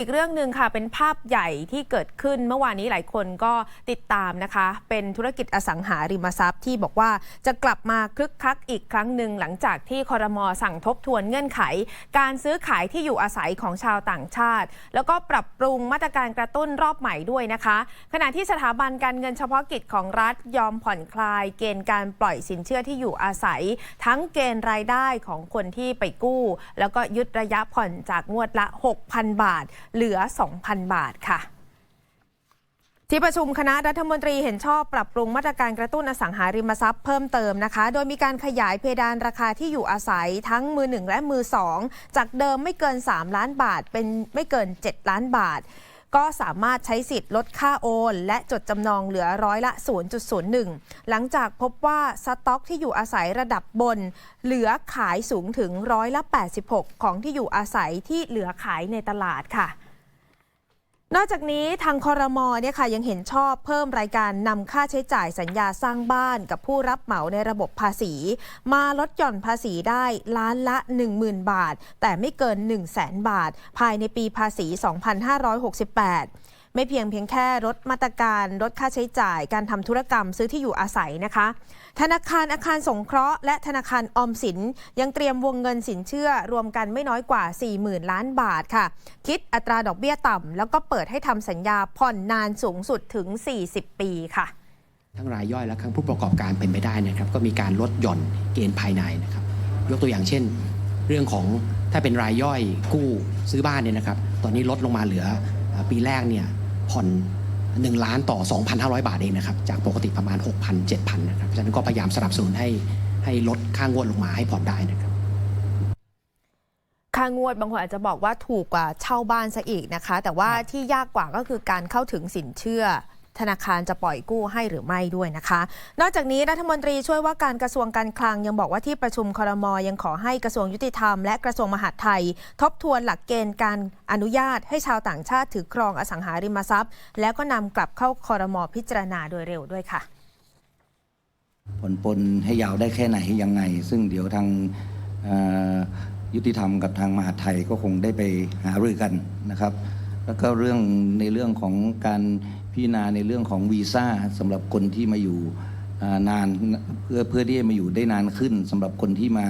อีกเรื่องหนึ่งค่ะเป็นภาพใหญ่ที่เกิดขึ้นเมื่อวานนี้หลายคนก็ติดตามนะคะ เป็นธุรกิจอสังหาริมทรัพย์ที่บอกว่าจะกลับมาคึกคักอีกครั้งหนึ่งหลังจากที่คอรมอสั่งทบทวนเงื่อนไข การซื้อขายที่อยู่อาศัยของชาวต่างชาติ แล้วก็ปรับปรุงมาตรการกระตุ้นรอบใหม่ด้วยนะคะ ขณะที่สถาบันการเงินเฉพาะกิจของรัฐยอมผ่อนคลาย เกณฑ์การปล่อยสินเชื่อที่อยู่อาศัย ทั้งเกณฑ์รายได้ของคนที่ไปกู้ แล้วก็ยึดระยะผ่อนจากงวดละ 6,000 บาทเหลือ 2,000 บาทค่ะที่ประชุมคณะรัฐมนตรีเห็นชอบปรับปรุงมาตรการกระตุ้นอสังหาริมทรัพย์เพิ่มเติมนะคะ โดยมีการขยายเพดานราคาที่อยู่อาศัยทั้งมือหนึ่งและมือสองจากเดิมไม่เกิน 3 ล้านบาท เป็นไม่เกิน 7 ล้านบาท ก็สามารถใช้สิทธิ์ลดค่าโอน และจดจำนองเหลือร้อยละ 0.01 หลังจากพบว่าสต็อกที่อยู่อาศัยระดับบน เหลือขายสูงถึงร้อยละ 86 ของที่อยู่อาศัยที่เหลือขายในตลาดค่ะ นอกจากนี้ทางคอรมอเนี่ยค่ะยังเห็นชอบเพิ่มรายการนำค่าใช้จ่ายสัญญาสร้างบ้านกับผู้รับเหมาในระบบภาษี มาลดหย่อนภาษีได้ล้านละ 10,000 บาท แต่ไม่เกิน 1 0 0 0 0แบาท ภายในปีภาษี 2568 ไม่เพียงเพียงแค่ลดมาตรการลดค่าใช้จ่าย การทำธุรกรรมซื้อที่อยู่อาศัยนะคะ ธนาคารอาคารสงเคราะห์และธนาคารออมสิน ยังเตรียมวงเงินสินเชื่อรวมกันไม่น้อยกว่า 40,000 ล้านบาทค่ะ คิดอัตราดอกเบี้ยต่ำแล้วก็เปิดให้ทำสัญญาผ่อนนานสูงสุดถึง 40 ปีค่ะทั้งรายย่อยและทั้งผู้ประกอบการเป็นไปได้นะครับ ก็มีการลดหย่อนเกณฑ์ภายในนะครับ ยกตัวอย่างเช่น เรื่องของถ้าเป็นรายย่อยกู้ซื้อบ้านเนี่ยนะครับ ตอนนี้ลดลงมาเหลือเอ่อ ปีแรกเนี่ยผ่อน 1 ล้านต่อ 2,500 บาทเองนะครับ จากปกติประมาณ 6,000 7,000นะครับเพราะฉะนั้นก็พยายามสนับสนุนให้ให้ลดค่างวดลงมาให้ผ่อนได้นะครับค่างวดบางคนอาจจะบอกว่าถูกกว่าเช่าบ้านซะอีกนะคะ แต่ว่าที่ยากกว่าก็คือการเข้าถึงสินเชื่อ ธนาคารจะปล่อยกู้ให้หรือไม่ด้วยนะคะ นอกจากนี้รัฐมนตรีช่วยว่าการกระทรวงการคลังยังบอกว่าที่ประชุมครมยังขอให้กระทรวงยุติธรรมและกระทรวงมหาดไทย ทบทวนหลักเกณฑ์การอนุญาตให้ชาวต่างชาติถือครองอสังหาริมทรัพย์ แล้วก็นำกลับเข้าคอรมอพิจารณาโดยเร็วด้วยค่ะผ่อนปนให้ยาวได้แค่ไหนยังไง ซึ่งเดี๋ยวทางยุติธรรมกับทางมหาดไทยก็คงได้ไปหารือกันนะครับ แล้วก็เรื่องในเรื่องของการ พิจารณาในเรื่องของวีซ่าสำหรับคนที่มาอยู่นานเพื่อเพื่อที่จะมาอยู่ได้นานขึ้นสำหรับคนที่มา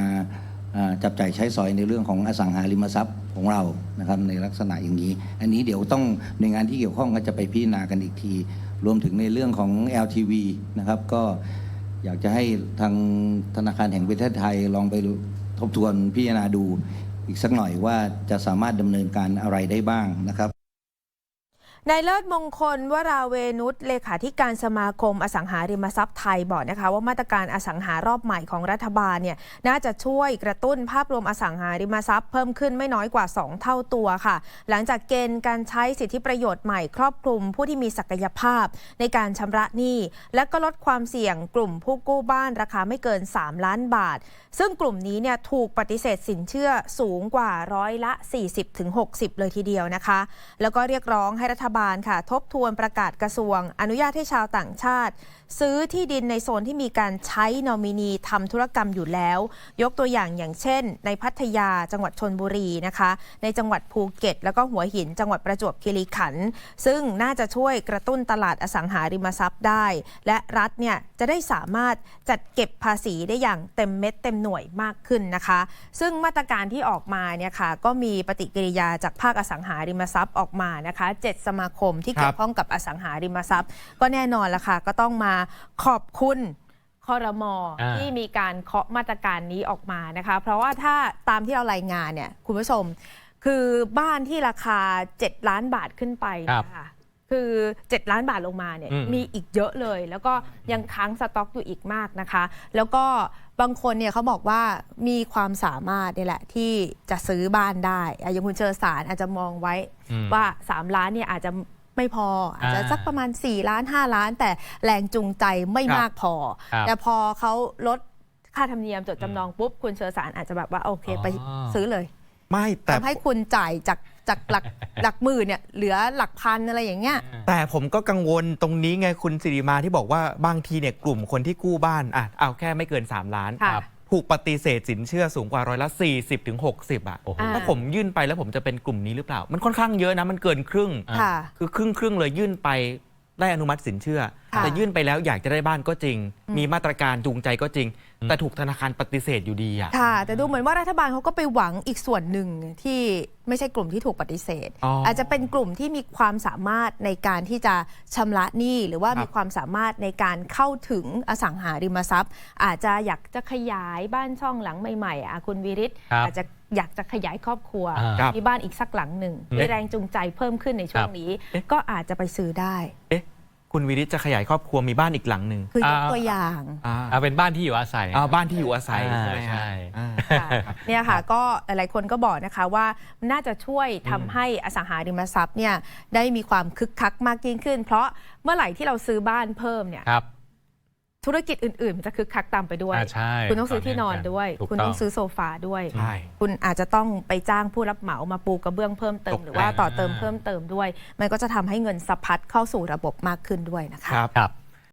อ่าจับจ่ายใช้สอยในเรื่องของอสังหาริมทรัพย์ของเรานะครับในลักษณะอย่างนี้ อันนี้เดี๋ยวต้องหน่วยงานที่เกี่ยวข้องก็จะไปพิจารณากันอีกที รวมถึงในเรื่องของ LTV นะครับก็อยากจะให้ทางธนาคารแห่งประเทศไทยลองไปทบทวนพิจารณาดูอีกสักหน่อยว่าจะสามารถดำเนินการอะไรได้บ้างนะครับ นายเลิศมงคลวราเวนุชเลขาธิการสมาคมอสังหาริมทรัพย์ไทยบอกนะคะว่ามาตรการอสังหารอบใหม่ของรัฐบาลเนี่ยน่าจะช่วยกระตุ้นภาพรวมอสังหาริมทรัพย์เพิ่มขึ้นไม่น้อยกว่า 2 เท่าตัวค่ะ หลังจากเกณฑ์การใช้สิทธิประโยชน์ใหม่ครอบคลุมผู้ที่มีศักยภาพ ในการชำระหนี้และก็ลดความเสี่ยงกลุ่มผู้กู้บ้านราคาไม่เกิน 3 ล้านบาท ซึ่งกลุ่มนี้เนี่ยถูกปฏิเสธสินเชื่อสูงกว่าร้อยละ 40-60 เลยทีเดียวนะคะ แล้วก็เรียกร้องให้รัฐบาลค่ะ ทบทวนประกาศกระทรวง อนุญาตให้ชาวต่างชาติ ซื้อที่ดินในโซนที่มีการใช้นอมินีทำธุรกรรมอยู่แล้ว ยกตัวอย่างอย่างเช่น ในพัทยาจังหวัดชนบุรีนะคะ ในจังหวัดภูเก็ต แล้วก็หัวหิน จังหวัดประจวบคีรีขันธ์ซึ่งน่าจะช่วยกระตุ้นตลาดอสังหาริมทรัพย์ได้ และรัฐเนี่ยจะได้สามารถจัดเก็บภาษีได้อย่างเต็มเม็ดเต็มหน่วยมากขึ้นนะคะ ซึ่งมาตรการที่ออกมาเนี่ยค่ะก็มีปฏิกิริยาจากภาคอสังหาริมทรัพย์ออกมานะคะเจ็ดสมาคมที่เกี่ยวข้องกับอสังหาริมทรัพย์ ก็แน่นอนละค่ะก็ต้องมาขอบคุณคอรมออ่า ที่มีการเคาะมาตรการนี้ออกมานะคะ เพราะว่าถ้าตามที่เรารายงานเนี่ยคุณผู้ชม คือบ้านที่ราคา 7 ล้านบาทขึ้นไปเนยนะคะคือ 7 ล้านบาทลงมาเนี่ยอืม มีอีกเยอะเลย แล้วก็ยังค้างสต็อกอยู่อีกมากนะคะ แล้วก็บางคนเนี่ยเขาบอกว่ามีความสามารถเนี่ยแหละที่จะซื้อบ้านได้อะอย่างคุณเชอสารอาจจะมองไว้ อืม ว่า 3 ล้านเนี่ยอาจจะ ไม่พอ อาจจะอ่าสักประมาณ 4 ล้าน 5 ล้าน แต่แรงจูงใจไม่ครับมากพอครับแต่พอเขาลดค่าธรรมเนียมจดจำนองปุ๊บ คุณเชอสารอาจจะแบบว่าโอเคไปอ๋อซื้อเลย ไม่แต่ทำให้คุณจ่ายจากจากหลักหลักหมื่นเนี่ยเหลือหลักพันอะไรอย่างเงี้ยแต่ผมก็กังวลตรงนี้ไงคุณสิริมาที่บอกว่าบางทีเนี่ยกลุ่มคนที่กู้บ้านอะเอาแค่ไม่เกิน 3 ล้านค่ะผ ถูกปฏิเสธสินเชื่อสูงกว่าร้อยละ 40ถึง60อะโอ้โหถ้าผมยื่นไปแล้วผมจะเป็นกลุ่มนี้หรือเปล่า มันค่อนข้างเยอะนะ มันเกินครึ่งอะค่ะ คือครึ่งครึ่งๆเลยยื่นไปได้อนุมัติสินเชื่อค่ะ แต่ยื่นไปแล้วอยากจะได้บ้านก็จริงอืมมีมาตรการจูงใจก็จริงอืมแต่ถูกธนาคารปฏิเสธอยู่ดีอะค่ะ แต่ดูเหมือนว่ารัฐบาลเขาก็ไปหวังอีกส่วนหนึ่งที่ไม่ใช่กลุ่มที่ถูกปฏิเสธอ๋อออาจจะเป็นกลุ่มที่มีความสามารถในการที่จะชำระหนี้หรือว่าครับมีความสามารถในการเข้าถึงอสังหาริมทรัพย์ อาจจะอยากจะขยายบ้านช่องหลังใหม่ๆอะคุณวิริศครับอาจจะอยากจะขยายครอบครัวอ่าครับมีบ้านอีกสักหลังหนึ่งอืมมีแรงจูงใจเพิ่มขึ้นในช่วงนี้เอ๊ะก็อาจจะไปซื้อได้เอ๊ะ คุณวิริศจะขยายครอบครัวมีบ้านอีกหลังหนึ่งคือยกอ่าตัวอย่าง อ่าเอาเป็นบ้านที่อยู่อาศัย อ่าบ้านที่อยู่อาศัยอ่าใช่ไหมฮะใช่ อ่า ค่ะเนี่ยค่ะก็หลายๆคนก็บอกนะคะว่าน่าจะช่วยทำให้อสังหาริมทรัพย์เนี่ยได้มีความคึกคักมากยิ่งขึ้น เพราะเมื่อไหร่ที่เราซื้อบ้านเพิ่มเนี่ย ครับ ธุรกิจอื่นๆมันจะคึกคักตามไปด้วย อ่าใช่คุณต้องซื้อที่นอนด้วย ถูกคุณต้ต้อองงซื้อโซฟาด้วย ใช่ คุณอาจจะต้องไปจ้างผู้รับเหมามาปูกระเบื้องเพิ่มเติตมกหรือว่าแต่งต่อเติมเพิ่มเติมด้วย มันก็จะทำให้เงินสะพัดเข้าสู่ระบบมากขึ้นด้วยนะคะ ครับครับ